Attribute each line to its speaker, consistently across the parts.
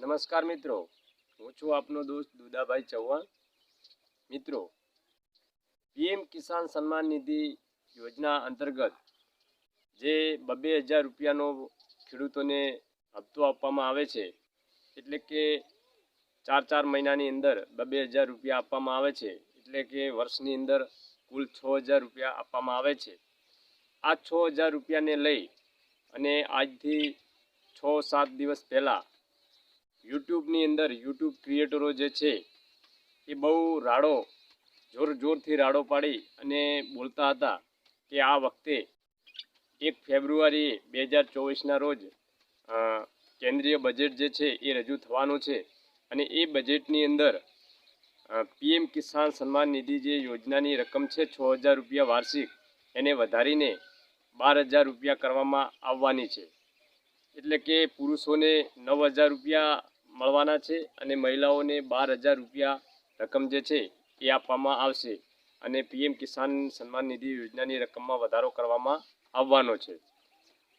Speaker 1: નમસ્કાર મિત્રો. હું છું આપનો દોસ્ત દુદાભાઈ ચૌહાણ. મિત્રો, પીએમ કિસાન સન્માન નિધિ યોજના અંતર્ગત જે બબે હજાર રૂપિયાનો ખેડૂતોને હપ્તો આપવામાં આવે છે, એટલે કે ચાર ચાર મહિનાની અંદર બબે હજાર રૂપિયા આપવામાં આવે છે, એટલે કે વર્ષની અંદર કુલ છ હજાર રૂપિયા આપવામાં આવે છે. આ છ હજાર રૂપિયાને લઈ અને આજથી છ સાત દિવસ પહેલાં યુટ્યુબની અંદર યુટ્યુબ ક્રિએટરો જે છે, એ બહુ રાડો, જોર જોરથી રાડો પાડી અને બોલતા હતા કે આ વખતે એક ફેબ્રુઆરી બે હજાર ચોવીસના રોજ કેન્દ્રીય બજેટ જે છે એ રજૂ થવાનું છે અને એ બજેટની અંદર પીએમ કિસાન સન્માન નિધિ જે યોજનાની રકમ છે છ હજાર રૂપિયા વાર્ષિક, એને વધારીને બાર હજાર રૂપિયા કરવામાં આવવાની છે. એટલે કે પુરુષોને નવ હજાર રૂપિયા મળવાના છે અને મહિલાઓને બાર હજાર રૂપિયા રકમ જે છે એ આપવામાં આવશે અને પીએમ કિસાન સન્માન નિધિ યોજનાની રકમમાં વધારો કરવામાં આવવાનો છે.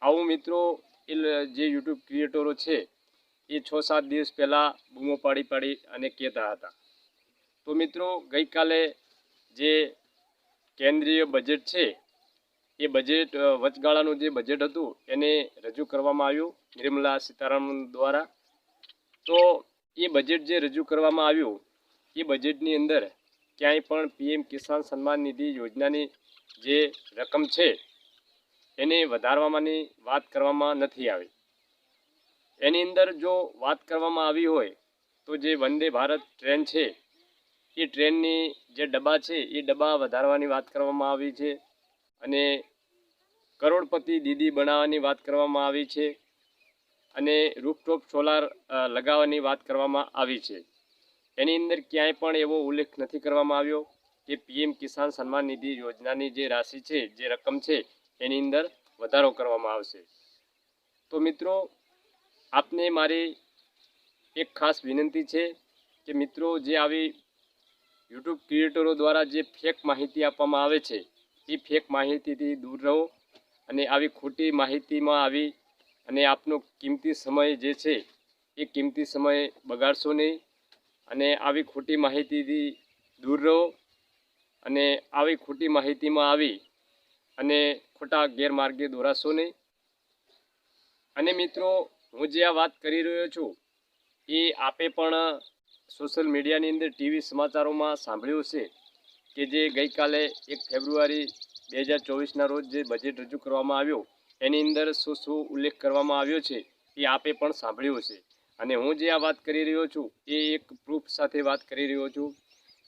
Speaker 1: આવું મિત્રો, એ જે યુટ્યુબ ક્રિએટરો છે, એ છ સાત દિવસ પહેલાં બૂમો પાડી પાડી અને કહેતા હતા. તો મિત્રો, ગઈકાલે જે કેન્દ્રીય બજેટ છે, એ બજેટ વચગાળાનું જે બજેટ હતું, એને રજૂ કરવામાં આવ્યું નિર્મલા સીતારામન દ્વારા. તો એ બજેટ જે રજૂ કરવામાં આવ્યું, એ બજેટની અંદર ક્યાંય પણ પીએમ કિસાન સન્માન નિધિ યોજનાની જે રકમ છે, એને વધારવાની વાત કરવામાં નથી આવી. એની અંદર જો વાત કરવામાં આવી હોય, તો જે વંદે ભારત ટ્રેન છે, એ ટ્રેનની જે ડબ્બા છે, એ ડબ્બા વધારવાની વાત કરવામાં આવી છે અને કરોડપતિ દીદી બનાવવાની વાત કરવામાં આવી છે. અને રૂફટોપ સોલાર લગાવવાની વાત કરવામાં આવી છે. એની અંદર ક્યાંય પણ એવો ઉલ્લેખ નથી કરવામાં આવ્યો કે પીએમ કિસાન સન્માન નિધિ યોજનાની જે રાશિ છે, જે રકમ છે, એની અંદર વધારો કરવામાં આવશે. તો મિત્રો, આપને મારી એક ખાસ વિનંતી છે કે મિત્રો, જે આવી યુટ્યુબ ક્રિએટરો દ્વારા જે ફેક માહિતી આપવામાં આવે છે, એ ફેક માહિતીથી દૂર રહો અને આવી ખોટી માહિતીમાં આવી અને આપનો કિંમતી સમય જે છે, એ કિંમતી સમય બગાડશો નહીં અને આવી ખોટી માહિતીથી દૂર રહો અને આવી ખોટી માહિતીમાં આવી અને ખોટા ગેરમાર્ગે દોરાશો નહીં. અને મિત્રો, હું જે આ વાત કરી રહ્યો છું, એ આપે પણ સોશિયલ મીડિયાની અંદર ટીવી સમાચારોમાં સાંભળ્યું છે કે જે ગઈકાલે એક ફેબ્રુઆરી બે હજાર ચોવીસના રોજ જે બજેટ રજૂ કરવામાં આવ્યો એની અંદર શું શું ઉલ્લેખ કરવામાં આવ્યો છે એ આપે પણ સાંભળ્યું છે અને હું જે આ વાત કરી રહ્યો છું એ એક પ્રૂફ સાથે વાત કરી રહ્યો છું.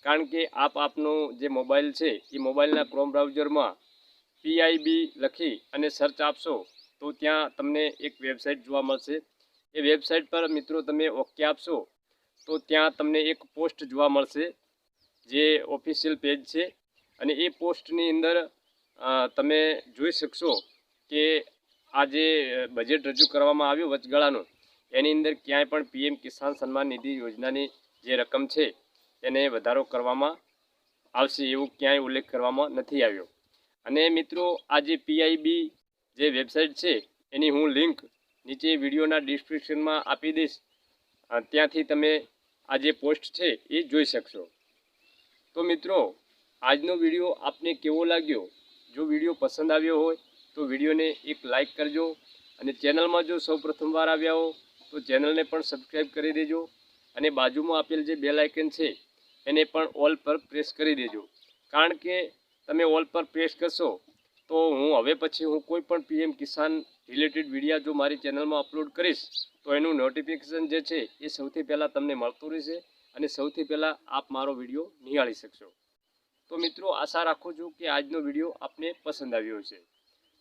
Speaker 1: કારણ કે આપ આપનો જે મોબાઈલ છે, એ મોબાઈલના ક્રોમ બ્રાઉઝરમાં પીઆઈબી લખી અને સર્ચ આપશો, તો ત્યાં તમને એક વેબસાઇટ જોવા મળશે. એ વેબસાઇટ પર મિત્રો તમે ઓકે આપશો, તો ત્યાં તમને એક પોસ્ટ જોવા મળશે, જે ઓફિશિયલ પેજ છે. અને એ પોસ્ટની અંદર તમે જોઈ શકશો કે આ જે બજેટ રજૂ કરવામાં આવ્યું વચગાળાનું, એની અંદર ક્યાંય પણ પીએમ કિસાન સન્માન નિધિ યોજનાની જે રકમ છે, એને વધારો કરવામાં આવશે એવું ક્યાંય ઉલ્લેખ કરવામાં નથી આવ્યો. અને મિત્રો, આ જે પીઆઈબી જે વેબસાઇટ છે, એની હું લિંક નીચે વિડીયોના ડિસ્ક્રિપ્શનમાં આપી દઈશ. ત્યાંથી તમે આ જે પોસ્ટ છે, એ જોઈ શકશો. તો મિત્રો, આજનો વીડિયો આપને કેવો લાગ્યો? જો વીડિયો પસંદ આવ્યો હોય તો વિડીયોને એક લાઇક કરજો અને ચેનલમાં જો સૌ પ્રથમવાર આવ્યા હો, તો ચેનલને પણ સબસ્ક્રાઈબ કરી દેજો અને બાજુમાં આપેલ જે બેલ આઇકન છે, એને પણ ઓલ પર પ્રેસ કરી દેજો. કારણ કે તમે ઓલ પર પ્રેસ કરશો, તો હું હવે પછી હું કોઈ પણ પીએમ કિસાન રિલેટેડ વિડીયા જો મારી ચેનલમાં અપલોડ કરીશ, તો એનું નોટિફિકેશન જે છે, એ સૌથી પહેલાં તમને મળતું રહેશે અને સૌથી પહેલાં આપ મારો વીડિયો નિહાળી શકશો. તો મિત્રો, આશા રાખું છું કે આજનો વીડિયો આપને પસંદ આવ્યો છે